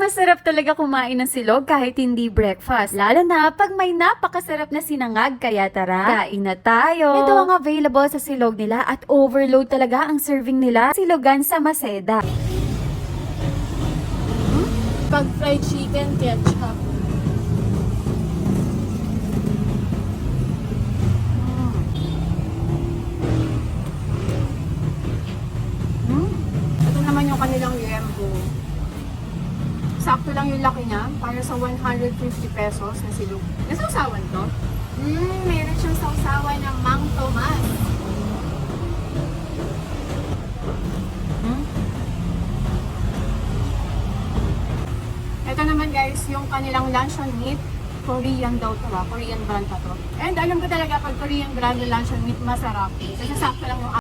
Masarap talaga kumain ng silog kahit hindi breakfast. Lalo na pag may napakasarap na sinangag. Kaya tara, kain na tayo. Ito ang available sa silog nila at overload talaga ang serving nila. Silogan sa Maseda. Pag fried chicken, ketchup. Hmm. Ito naman yung kanilang yembo. Sakto lang yung laki niya, para sa 150 pesos na silog. Nasausawan to? Hmm, meron siyang sausawan ng Mang Tomas. Hmm? Ito naman guys, yung kanilang luncheon meat. Korean daw to ah, Korean brand pa to. And alam ko talaga pag Korean brand na luncheon meat, masarap. Kasi sakto lang yung